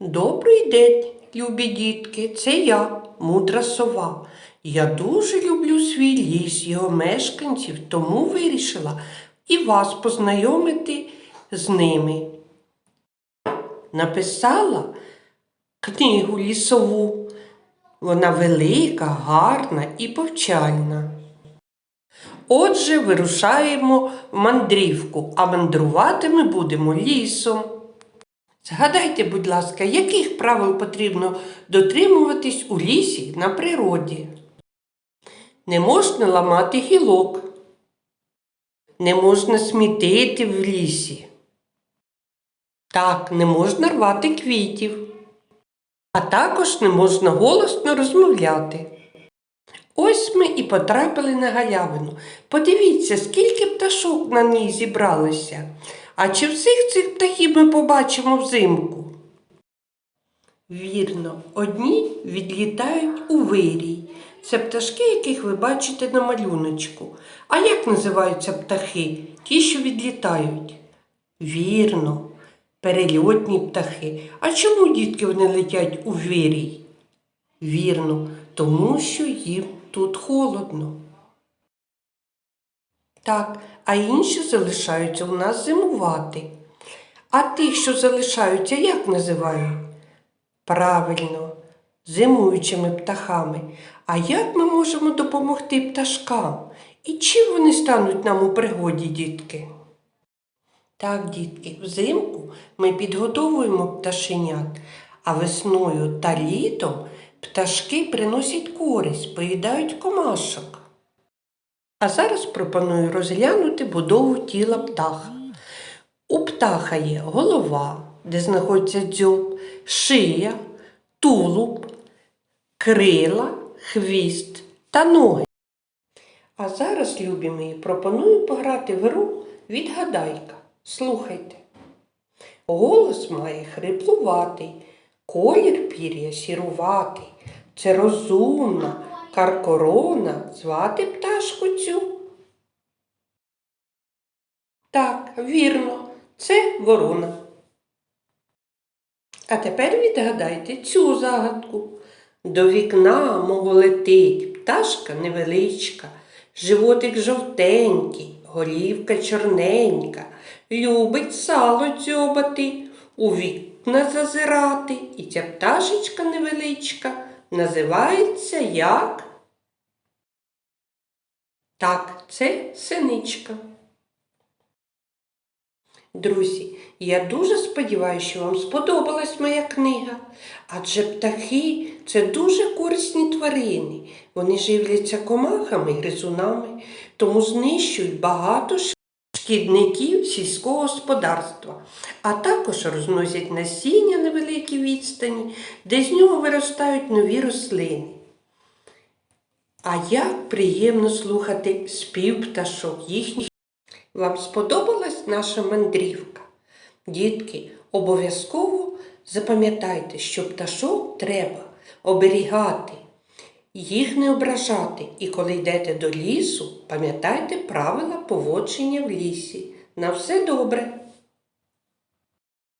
Добрий день, любі дітки, це я, мудра сова. Я дуже люблю свій ліс, його мешканців, тому вирішила і вас познайомити з ними. Написала книгу лісову. Вона велика, гарна і повчальна. Отже, вирушаємо в мандрівку, а мандрувати ми будемо лісом. Згадайте, будь ласка, яких правил потрібно дотримуватись у лісі на природі? Не можна ламати гілок, не можна смітити в лісі. Так, не можна рвати квітів, а також не можна голосно розмовляти. Ось ми і потрапили на галявину. Подивіться, скільки пташок на ній зібралося. А чи всіх цих птахів ми побачимо взимку? Вірно, одні відлітають у вирій. Це пташки, яких ви бачите на малюночку. А як називаються птахи, ті, що відлітають? Вірно, перельотні птахи. А чому дітки вони летять у вирій? Вірно, тому що їм тут холодно. Так, а інші залишаються у нас зимувати. А тих, що залишаються, як називають? Правильно, зимуючими птахами. А як ми можемо допомогти пташкам? І чим вони стануть нам у пригоді, дітки? Так, дітки, взимку ми підготовуємо пташенят, а весною та літом пташки приносять користь, поїдають комашок. А зараз пропоную розглянути будову тіла птаха. У птаха є голова, де знаходиться дзьоб, шия, тулуб, крила, хвіст та ноги. А зараз, любі мої, пропоную пограти в гру відгадайка. Слухайте. Голос має хриплуватий, колір пір'я сіруватий. Це розумна, каркорона звати пташку цю. Так, вірно, це ворона. А тепер відгадайте цю загадку. До вікна мого летить пташка невеличка, животик жовтенький, голівка чорненька, любить сало дзьобати, у вікна зазирати, і ця пташечка невеличка називається як? Так, це синичка. Друзі, я дуже сподіваюся, що вам сподобалась моя книга, адже птахи це дуже корисні тварини. Вони живляться комахами і гризунами, тому знищують багато шкідників сільського господарства, а також розносять насіння на великій відстані, де з нього виростають нові рослини. А як приємно слухати спів пташок їхніх. Вам сподобалась наша мандрівка? Дітки, обов'язково запам'ятайте, що пташок треба оберігати, їх не ображати. І коли йдете до лісу, пам'ятайте правила поводження в лісі. На все добре!